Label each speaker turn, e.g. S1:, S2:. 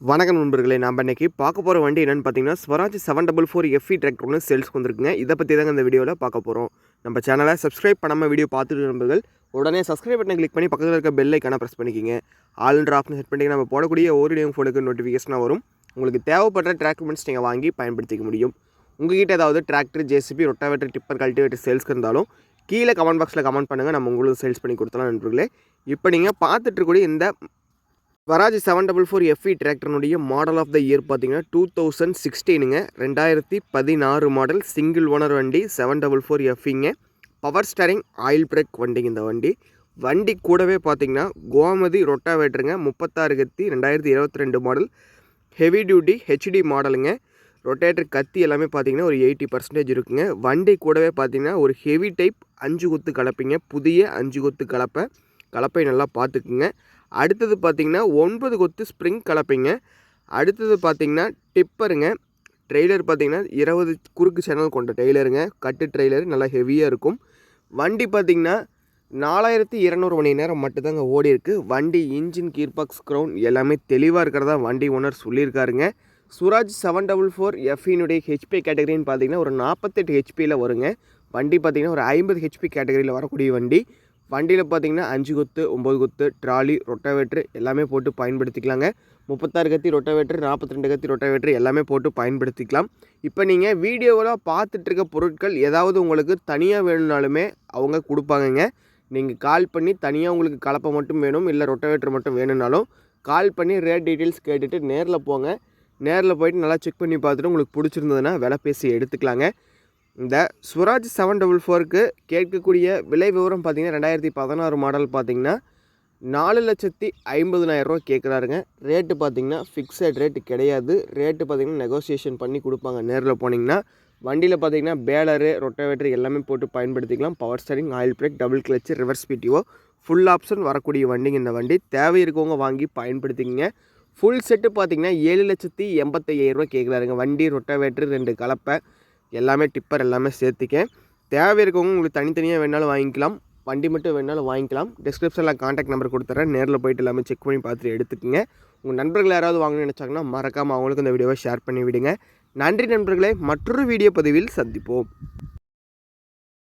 S1: வணக்கம் நண்பர்களே நம்ம இன்றைக்கி பார்க்க போகிற வண்டி என்னென்னு பார்த்தீங்கன்னா Swaraj seven double four FE tractor ஒன்று சேல்ஸ்க்கு வந்திருக்குங்க. இதை பற்றி தாங்க இந்த வீடியோவில் பார்க்க போகிறோம் நம்ம சேனலை சப்ஸ்கிரைப் பண்ணாமல் வீடியோ பார்த்துட்டு நண்பர்கள் உடனே சப்ஸ்கிரைப் பட்டனை கிளிக் பண்ணி பக்கத்தில் இருக்க பெல் ஐக்கான ப்ரெஸ் பண்ணிக்கிங்க. ஆல்ன்ற ஆப்ஷன் செட் பண்ணி நம்ம போடக்கூடிய ஒரு டேம் ஃபோனுக்கு நோட்டிஃபிகேஷனாக வரும். உங்களுக்கு தேவைப்படுற டிராக்குமெண்ட்ஸ் நீங்கள் வாங்கி பயன்படுத்திக்க முடியும். உங்ககிட்ட ஏதாவது tractor JCB rotavator tipper cultivator சேல்ஸ்க்கு இருந்தாலும் கீழே கமெண்ட் பாக்ஸில் கமெண்ட் பண்ணுங்கள் நம்ம உங்களுக்கு சேல்ஸ் பண்ணி கொடுத்தலாம் நண்பர்களே. இப்போ நீங்கள் பார்த்துட்டு இருக்கக்கூடிய இந்த Swaraj seven double four FE டிராக்டர்னுடைய model of the year பார்த்தீங்கன்னா டூ தௌசண்ட் சிக்ஸ்டீனுங்க ரெண்டாயிரத்தி பதினாறு மாடல் சிங்கிள் ஓனர் வண்டி செவன் டபுள் ஃபோர் எஃப்இங்க பவர் ஸ்டரிங் ஆயில் பிரேக் வண்டிங்க இந்த வண்டி. வண்டி கூடவே பார்த்தீங்கன்னா கோமதி ரொட்டாவேட்டருங்க முப்பத்தாறு கத்தி ரெண்டாயிரத்தி இருபத்தி ரெண்டு மாடல் ஹெவி டியூட்டி ஹெச்டி மாடலுங்க ரொட்டேட்டர் கத்தி எல்லாமே பார்த்தீங்கன்னா ஒரு எயிட்டி பர்சன்டேஜ் இருக்குங்க. வண்டி கூடவே பார்த்தீங்கன்னா ஒரு ஹெவி டைப் அஞ்சு கொத்து கலப்பைங்க. புதிய அஞ்சு கொத்து கலப்பை. கலப்பை நல்லா பார்த்துக்குங்க. அடுத்தது பார்த்திங்கன்னா ஒன்பது கொத்து ஸ்ப்ரிங் கலப்பைங்க. அடுத்தது பார்த்திங்கன்னா டிப்பருங்க ட்ரெய்லர் பார்த்திங்கன்னா இருபது குறுக்கு சேனல் கொண்ட ட்ரெய்லருங்க கட்டு ட்ரெய்லர் நல்லா ஹெவியாக இருக்கும். வண்டி பார்த்திங்கன்னா நாலாயிரத்தி இரநூறு மணி நேரம் மட்டும்தாங்க ஓடி இருக்குது வண்டி இன்ஜின் கீர்பாக்ஸ் க்ரௌண்ட் எல்லாமே தெளிவாக இருக்கிறதா வண்டி ஓனர் சொல்லியிருக்காருங்க. சுராஜ் செவன் டபுள் ஃபோர் எஃப்இனுடைய ஹெச்பி கேட்டகரின்னு பார்த்தீங்கன்னா ஒரு நாற்பத்தெட்டு ஹெச்பியில் வருங்க. வண்டி பார்த்திங்கன்னா ஒரு ஐம்பது ஹெச்பி கேட்டகரியில் வரக்கூடிய வண்டி. வண்டியில் பார்த்தீங்கன்னா அஞ்சு கொத்து ஒம்பது கொத்து ட்ராலி ரொட்டாவேட்ரு எல்லாமே போட்டு பயன்படுத்திக்கலாங்க. முப்பத்தாறு கத்தி ரொட்டாவேட்ரு நாற்பத்தி ரெண்டு கத்தி ரொட்டாவேட்ரு எல்லாமே போட்டு பயன்படுத்திக்கலாம். இப்போ நீங்கள் வீடியோவில் பார்த்துட்டு இருக்க பொருட்கள் ஏதாவது உங்களுக்கு தனியாக வேணும்னாலுமே அவங்க கொடுப்பாங்கங்க. நீங்கள் கால் பண்ணி தனியாக உங்களுக்கு கலப்பை மட்டும் வேணும் இல்லை ரொட்டாவேட்ரு மட்டும் வேணும்னாலும் கால் பண்ணி ரேட் டீட்டெயில்ஸ் கேட்டுட்டு நேரில் போங்க. நேரில் போயிட்டு நல்லா செக் பண்ணி பார்த்துட்டு உங்களுக்கு பிடிச்சிருந்ததுன்னா விலை பேசி எடுத்துக்கலாங்க. இந்த ஸ்வராஜ் செவன் டபுள் ஃபோருக்கு கேட்கக்கூடிய விலை விவரம் பார்த்தீங்கன்னா ரெண்டாயிரத்தி பதினாறு மாடல் பார்த்தீங்கன்னா நாலு லட்சத்தி ஐம்பதுனாயிரரூவா கேட்குறாருங்க. ரேட்டு பார்த்தீங்கன்னா ஃபிக்ஸட் ரேட்டு கிடையாது. ரேட்டு பார்த்தீங்கன்னா நெகோசியேஷன் பண்ணி கொடுப்பாங்க. நேரில் போனீங்கன்னா வண்டியில் பார்த்தீங்கன்னா பேலரு ரொட்டவேட்டர் எல்லாமே போட்டு பயன்படுத்திக்கலாம். Power steering oil brake double clutch reverse PTO full option வரக்கூடிய வண்டிங்க இந்த வண்டி. தேவை இருக்கவங்க வாங்கி பயன்படுத்திக்கங்க. ஃபுல் செட்டு பார்த்தீங்கன்னா ஏழு லட்சத்தி எண்பத்தையாயிரரூவா கேட்குறாருங்க. வண்டி ரொட்டவேட்டர் ரெண்டு கலப்பை. எல்லாமே டிப்பர் எல்லாமே சேர்த்துக்கேன். தேவை இருக்கவங்க உங்களுக்கு தனித்தனியாக வேணாலும் வாங்கிக்கலாம். வண்டி மட்டும் வேணாலும் வாங்கிக்கலாம். டிஸ்கிரிப்ஷனில் காண்டாக்ட் நம்பர் கொடுத்துறேன். நேரில் போயிட்டு எல்லாமே செக் பண்ணி பார்த்துட்டு எடுத்துக்கோங்க. உங்கள் நண்பர்கள் யாராவது வாங்கணும்னு நினச்சாங்கன்னா மறக்காமல் அவங்களுக்கு இந்த வீடியோவை ஷேர் பண்ணி விடுங்க. நன்றி நண்பர்களே. மற்றொரு வீடியோ பதிவில் சந்திப்போம்.